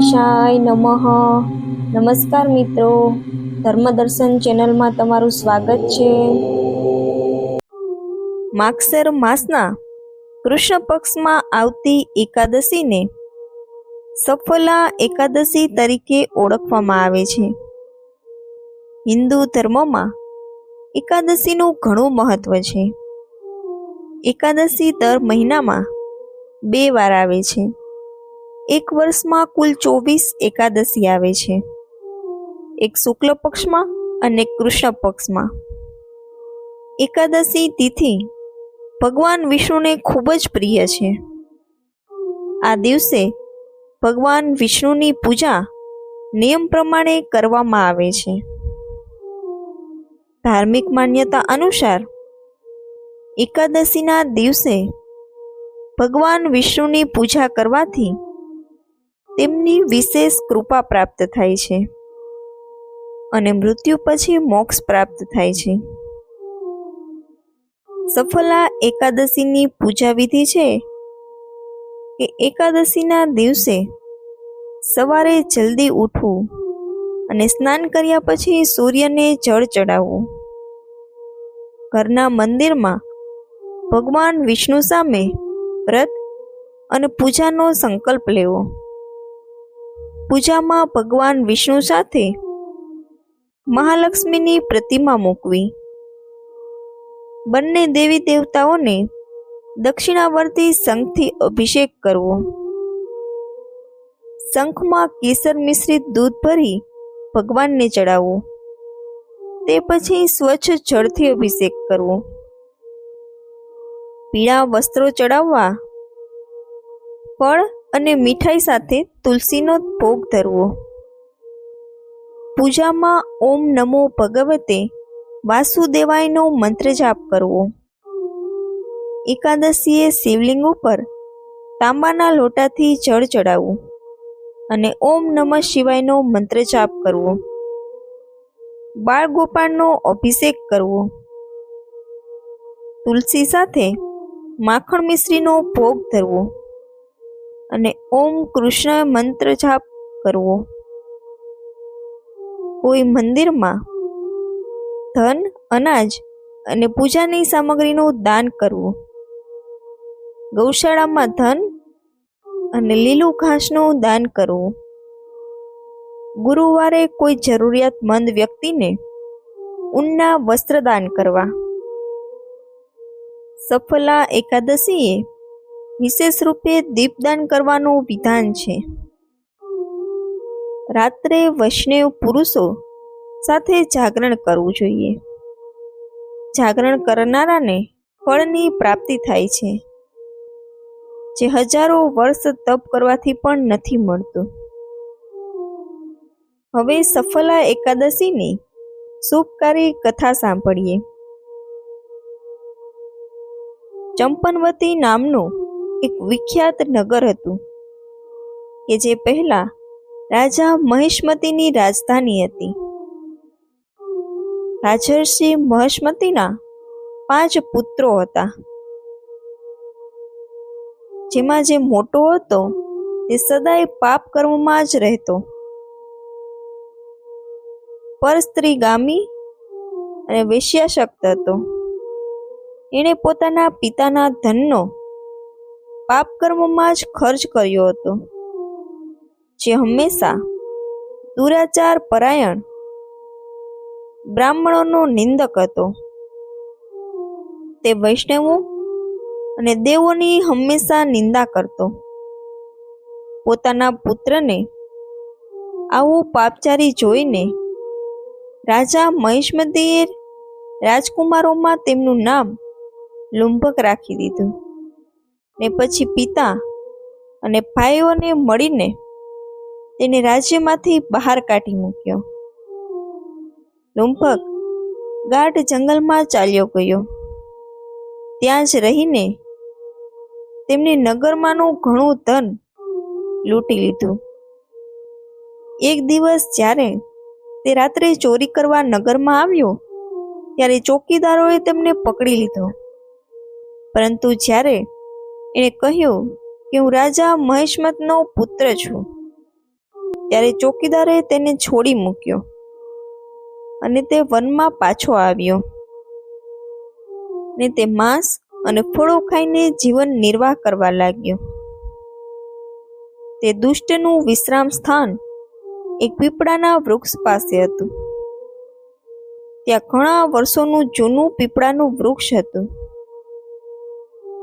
ગણેશાય નમઃ. નમસ્કાર મિત્રો. ધર્મદર્શન ચેનલમાં તમારું સ્વાગત છે. માગસર માસના કૃષ્ણ પક્ષમાં આવતી એકાદશીને સફલા એકાદશી તરીકે ઓળખવામાં આવે છે. હિન્દુ ધર્મમાં એકાદશીનું ઘણું મહત્વ છે. એકાદશી દર મહિનામાં બે વાર આવે છે. એક વર્ષમાં કુલ ચોવીસ એકાદશી આવે છે. એક શુક્લ પક્ષમાં અને કૃષ્ણ પક્ષમાં. એકાદશી તિથિ ભગવાન વિષ્ણુને ખૂબ જ પ્રિય છે. આ દિવસે ભગવાન વિષ્ણુની પૂજા નિયમ પ્રમાણે કરવામાં આવે છે. ધાર્મિક માન્યતા અનુસાર એકાદશીના દિવસે ભગવાન વિષ્ણુની પૂજા કરવાથી તેમની વિશેષ કૃપા પ્રાપ્ત થાય છે અને મૃત્યુ પછી મોક્ષ પ્રાપ્ત થાય છે. સફલા એકાદશીની પૂજા વિધિ છે કે એકાદશીના દિવસે સવારે જલ્દી ઉઠવું અને સ્નાન કર્યા પછી સૂર્યને જળ ચડાવવું. ઘરના મંદિરમાં ભગવાન વિષ્ણુ સામે વ્રત અને પૂજાનો સંકલ્પ લેવો. પૂજામાં ભગવાન વિષ્ણુ સાથે મહાલક્ષ્મીની પ્રતિમા મૂકવી. બંને દેવી દેવતાઓને દક્ષિણાવર્તી શંખથી અભિષેક કરવો. શંખમાં કેસર મિશ્રિત દૂધ ભરી ભગવાનને ચડાવવું. તે પછી સ્વચ્છ જળથી અભિષેક કરવો. પીળા વસ્ત્રો ચડાવવા. ફળ અને મીઠાઈ સાથે તુલસીનો ભોગ ધરવો. પૂજામાં ઓમ નમો ભગવતે વાસુદેવાયનો મંત્ર જાપ કરવો. એકાદશીએ શિવલિંગ ઉપર તાંબાના લોટાથી જળ ચડાવવું અને ઓમ નમઃ શિવાયનો મંત્ર જાપ કરવો. બાળ ગોપાળનો અભિષેક કરવો. તુલસી સાથે માખણ મિશ્રીનો ભોગ ધરવો. અને ઓમ કૃષ્ણ મંત્ર જાપ કરવો. કોઈ મંદિરમાં ધન, અનાજ અને પૂજાની સામગ્રીનું દાન કરવું. ગૌશાળામાં ધન અને લીલું ઘાસનું દાન કરવું. ગુરુવારે કોઈ જરૂરિયાતમંદ વ્યક્તિને ઊનના વસ્ત્ર દાન કરવા. સફલા એકાદશીએ વિશેષ રૂપે દીપદાન કરવાનું વિધાન છે. રાત્રે વૈષ્ણવ પુરુષો સાથે જાગરણ કરવું જોઈએ. જાગરણ કરનારાને ફળની પ્રાપ્તિ થાય છે, જે હજારો વર્ષ તપ કરવાથી પણ નથી મળતું. હવે સફલા એકાદશીની શુભકારી કથા સાંભળીએ. ચંપનવતી નામનું એક વિખ્યાત નગર હતું કે જે પહેલા રાજા મહિષ્મતીની રાજધાની હતી. રાજર્ષિ મહિષ્મતીના પાંચ પુત્રો હતા. જેમાં જે મોટો હતો તે સદાય પાપ કર્મમાં જ રહેતો. પર સ્ત્રીગામી અને વેશ્યાશક્ત હતો. એણે પોતાના પિતાના ધનનો પાપ કર્મમાં જ ખર્ચ કર્યો હતો. જે હંમેશા દુરાચાર પરાયણ બ્રાહ્મણોનો નિંદક હતો. તે વૈષ્ણવો અને દેવોની હંમેશા નિંદા કરતો. પોતાના પુત્રને આવું પાપચારી જોઈને રાજા મહિષ્મતીએ રાજકુમારોમાં તેમનું નામ લુંભક રાખી દીધું. ને પછી પિતા અને ભાઈઓને મળીને તેને રાજ્યમાંથી બહાર કાઢી મૂક્યો. લુંભક ગાઢ જંગલમાં ચાલ્યો ગયો. ત્યાં જ રહીને તેમને નગરમાંનું ઘણું ધન લૂંટી લીધું. એક દિવસ જ્યારે તે રાત્રે ચોરી કરવા નગરમાં આવ્યો, ત્યારે ચોકીદારોએ તેમને પકડી લીધો. પરંતુ જ્યારે એણે કહ્યું કે હું રાજા મહેશમતનો પુત્ર છું. ત્યારે ચોકીદારે તેને છોડી મૂક્યો અને તે વનમાં પાછો આવ્યો. ને તે માંસ અને ફળો ખાઈને જીવન નિર્વાહ કરવા લાગ્યો. તે દુષ્ટનું વિશ્રામ સ્થાન એક પીપળાના વૃક્ષ પાસે હતું. ત્યાં ઘણા વર્ષોનું જૂનું પીપળાનું વૃક્ષ હતું.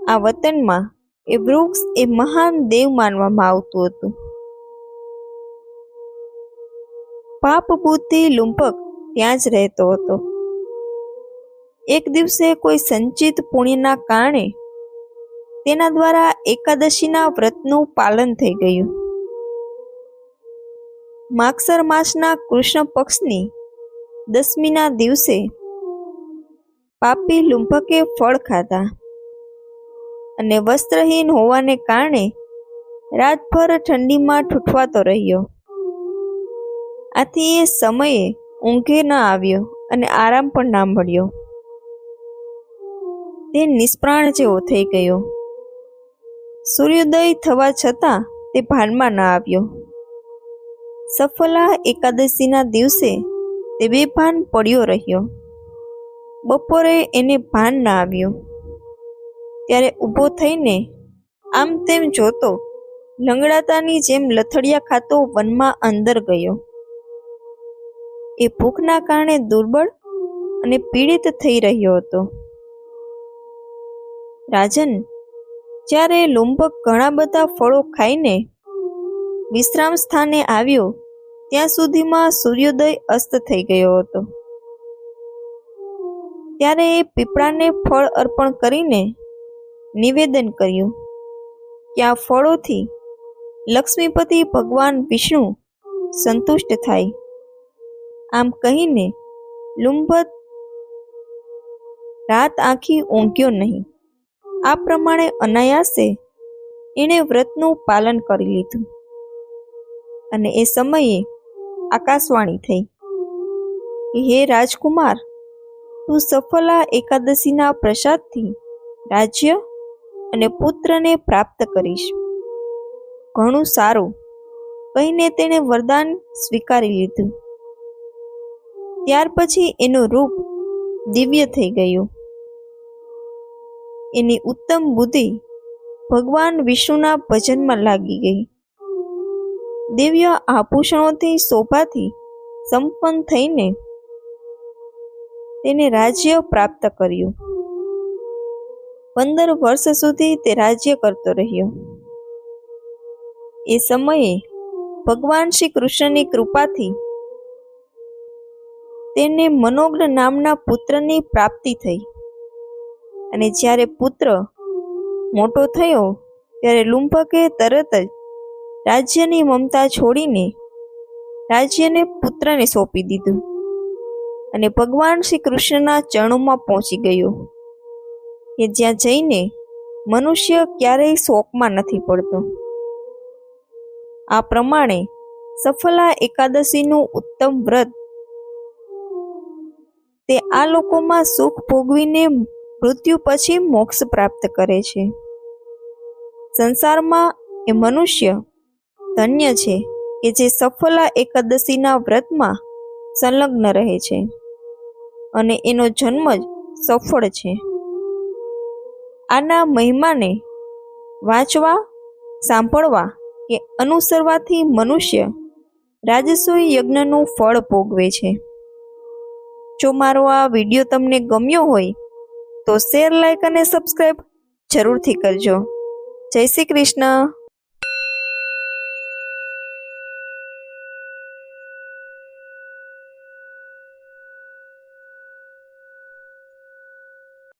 આ વતનમાં એ વૃક્ષ એ મહાન દેવ માનવામાં આવતું હતું. પાપ બુદ્ધિ લુંપક ત્યાં જ રહેતો હતો. એક દિવસે કોઈ સંચિત પુણ્યના કારણે તેના દ્વારા એકાદશીના વ્રતનું પાલન થઈ ગયું. માગસર માસના કૃષ્ણ પક્ષની દસમીના દિવસે પાપી લુંપકે ફળ ખાધા. અને વસ્ત્રહીન હોવાને કારણે રાતભર ઠંડીમાં ઠૂઠવાતો રહ્યો. આથી એ સમયે ઊંઘે ન આવ્યો અને આરામ પણ ના મળ્યો. તે નિષ્પ્રાણ જેવો થઈ ગયો. સૂર્યોદય થવા છતાં તે ભાનમાં ન આવ્યો. સફલા એકાદશીના દિવસે તે બેભાન પડ્યો રહ્યો. બપોરે એને ભાન ન આવ્યું. ત્યારે ઊભો થઈને આમ તેમ જોતો લંગડાતાની જેમ લથડિયા ખાતો વનમાં અંદર ગયો. એ ભૂખના કારણે દુર્બળ અને પીડિત થઈ રહ્યો હતો. રાજન, જ્યારે લુંબક ઘણા બધા ફળો ખાઈને વિશ્રામ સ્થાને આવ્યો, ત્યાં સુધીમાં સૂર્યોદય અસ્ત થઈ ગયો હતો. ત્યારે એ પીપળાને ફળ અર્પણ કરીને નિવેદન કર્યું. કે આ ફળોથી લક્ષ્મીપતિ ભગવાન વિષ્ણુ સંતુષ્ટ થાય. આમ કહીને લુંબત રાત આખી ઊંઘ્યો નહીં. આ પ્રમાણે અનાયાસે એણે વ્રતનું પાલન કરી લીધું. અને એ સમયે આકાશવાણી થઈ. હે રાજકુમાર, તું સફલા એકાદશીના પ્રસાદથી રાજ્ય અને પુત્રને પ્રાપ્ત કરીશ. ઘણું સારું. કહીને તેણે વરદાન સ્વીકારી લીધું. ત્યાર પછી એનું રૂપ દિવ્ય થઈ ગયું. એની ઉત્તમ બુદ્ધિ ભગવાન વિષ્ણુના ભજનમાં લાગી ગઈ. દિવ્ય આભૂષણોથી શોભાથી સંપન્ન થઈને તેને રાજ્ય પ્રાપ્ત કર્યું. પંદર વર્ષ સુધી તે રાજ્ય કરતો રહ્યો. એ સમયે ભગવાન શ્રી કૃષ્ણની કૃપાથી તેને મનોજ્ઞ નામના પુત્રની પ્રાપ્તિ થઈ. અને જ્યારે પુત્ર મોટો થયો, ત્યારે લુંપકે તરત જ રાજ્યની મમતા છોડીને રાજ્યને પુત્રને સોંપી દીધું. અને ભગવાન શ્રી કૃષ્ણના ચરણોમાં પહોંચી ગયો. કે જ્યાં જઈને મનુષ્ય ક્યારેય શોકમાં નથી પડતો. આ પ્રમાણે સફલા એકાદશીનું ઉત્તમ વ્રત તે આ લોકોમાં સુખ ભોગવીને મૃત્યુ પછી મોક્ષ પ્રાપ્ત કરે છે. સંસારમાં એ મનુષ્ય ધન્ય છે કે જે સફલા એકાદશીના વ્રતમાં સંલગ્ન રહે છે અને એનો જન્મ જ સફળ છે. આના મહિમાને વાંચવા, સાંભળવા કે અનુસરવાથી મનુષ્ય રાજસોય યજ્ઞનું ફળ ભોગવે છે. જો મારો આ વીડિયો તમને ગમ્યો હોય, તો શેર લાઈક અને સબસ્ક્રાઈબ જરૂરથી કરજો. જય શ્રી કૃષ્ણ.